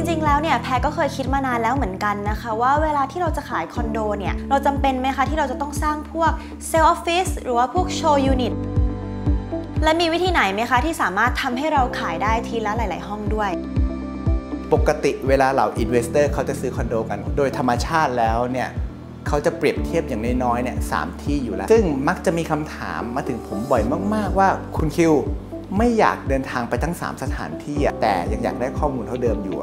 จริงๆ แล้วเนี่ยแพรก็เคยคิดมานานแล้วเหมือนกันนะคะ ว่าเวลาที่เราจะขายคอนโดเนี่ยเราจำเป็นไหมคะที่เราจะต้องสร้างพวกเซลล์ออฟฟิศหรือว่าพวกโชว์ยูนิตและมีวิธีไหนไหมคะที่สามารถทำให้เราขายได้ทีละหลาย ๆ ห้องด้วยปกติเวลาเหล่าอินเวสเตอร์เขาจะซื้อคอนโดกัน โดยธรรมชาติแล้วเนี่ยเขาจะเปรียบเทียบอย่างน้อยๆเนี่ยสามที่อยู่แล้ว ซึ่งมักจะมีคำถามมาถึงผมบ่อยมากๆว่าคุณคิว ไม่อยากเดินทางไปทั้ง 3 สถานที่อะแต่ยังอยากได้ข้อมูลเท่าเดิมอยู่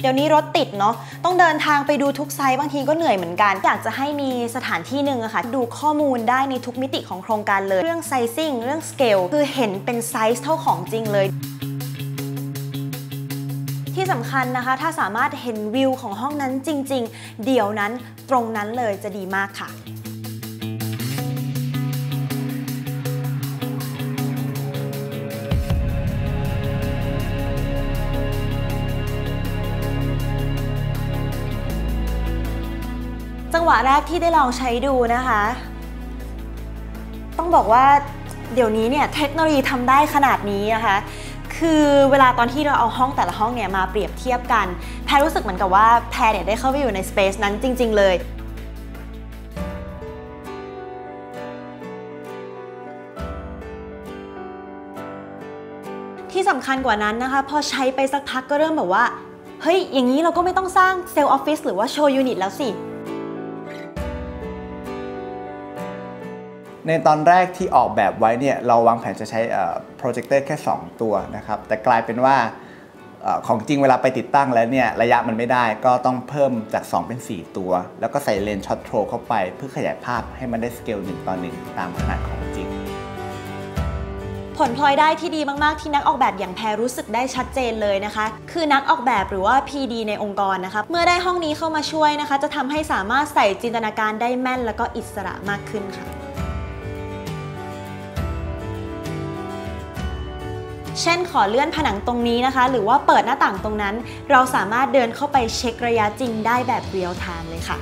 เดี๋ยวนี้รถติดเนาะต้องเดินทางไปดูทุกไซต์บางทีก็เหนื่อยเหมือนกัน อยากจะให้มีสถานที่หนึ่งอะค่ะดูข้อมูลได้ในทุกมิติของโครงการเลย เรื่องไซซิ่งเรื่องสเกลคือเห็นเป็นไซส์เท่าของจริงเลยที่สำคัญนะคะ ถ้าสามารถเห็นวิวของห้องนั้นจริง ๆ เดี๋ยวนั้นตรงนั้นเลยจะดีมากค่ะ จังหวะแรกที่ได้ลองใช้ดูนะคะ ต้องบอกว่าเดี๋ยวนี้เนี่ยเทคโนโลยีทำได้ขนาดนี้นะคะ คือเวลาตอนที่เราเอาห้องแต่ละห้องเนี่ยมาเปรียบเทียบกัน แพรรู้สึกเหมือนกับว่าแพรเนี่ยได้เข้าไปอยู่ในสเปซนั้นจริง ๆ เลยที่สำคัญกว่านั้นนะคะ พอใช้ไปสักพักก็เริ่มแบบว่า เฮ้ย อย่างนี้เราก็ไม่ต้องสร้างเซลล์ออฟฟิศหรือว่าโชว์ยูนิตแล้วสิ ในตอนแรกที่ออกแบบไว้เนี่ยเราวางแผนจะใช้โปรเจคเตอร์แค่ 2 ตัวนะครับแต่กลายเป็นว่าอของจริงเวลาไปติดตั้งแล้วเนี่ยระยะมันไม่ได้ก็ต้องเพิ่มจาก 2 เป็น 4 ตัว แล้วก็ใส่เลนส์ช็อตโทรเข้าไป เพื่อขยายภาพให้มันได้สเกล1ต่อ1ตามขนาดของจริง ผลพลอยได้ที่ดีมาก ๆ ที่นักออกแบบอย่างแพรรู้สึกได้ชัดเจนเลยนะคะ คือนักออกแบบหรือว่า PD ในองค์กรนะคะเมื่อได้ห้องนี้เข้ามาช่วยนะคะ จะทำให้สามารถใส่จินตนาการได้แม่น แล้วก็อิสระมากขึ้นค่ะ เช่นขอเลื่อนผนังตรงนี้นะคะ หรือว่าเปิดหน้าต่างตรงนั้น เราสามารถเดินเข้าไปเช็คระยะจริงได้แบบเรียลไทม์เลยค่ะ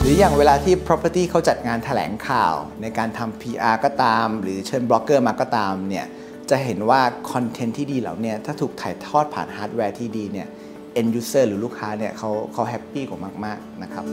หรืออย่างเวลาที่ property เขาจัดงานแถลงข่าวในการทำ PR ก็ตาม หรือเชิญบล็อกเกอร์มาก็ตามเนี่ยจะเห็นว่าคอนเทนต์ที่ดีเหล่านี้ถ้าถูกถ่ายทอดผ่านฮาร์ดแวร์ที่ดีเนี่ย end user หรือลูกค้าเนี่ยเขาเขาแฮปปี้กว่ามาก ๆ นะครับ